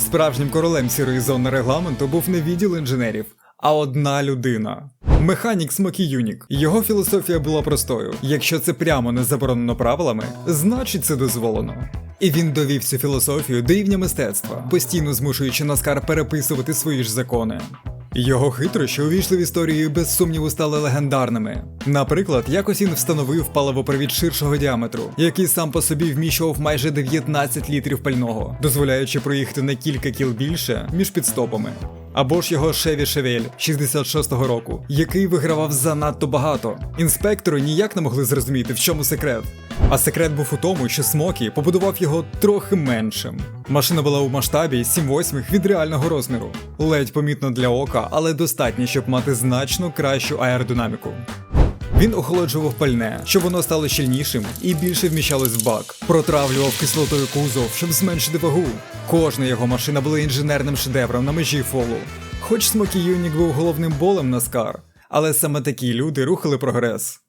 Справжнім королем сірої зони регламенту був не відділ інженерів, а одна людина. Механік Смокі Юнік. Його філософія була простою: якщо це прямо не заборонено правилами, значить це дозволено. І він довів цю філософію до рівня мистецтва, постійно змушуючи Наскар переписувати свої ж закони. Його хитрощі увійшли в історію і без сумніву стали легендарними. Наприклад, якось він встановив паливопровід ширшого діаметру, який сам по собі вміщував майже 19 літрів пального, дозволяючи проїхати на кілька кіл більше між підстопами. Або ж його Шеві Шевель 66-го року, який вигравав занадто багато. Інспектори ніяк не могли зрозуміти, в чому секрет. А секрет був у тому, що Смокі побудував його трохи меншим. Машина була у масштабі 7-8 від реального розміру. Ледь помітно для ока, але достатньо, щоб мати значно кращу аеродинаміку. Він охолоджував пальне, щоб воно стало щільнішим і більше вміщалось в бак. Протравлював кислотою кузов, щоб зменшити вагу. Кожна його машина була інженерним шедевром на межі фолу. Хоч Смокі Юнік був головним болем на скар, але саме такі люди рухали прогрес.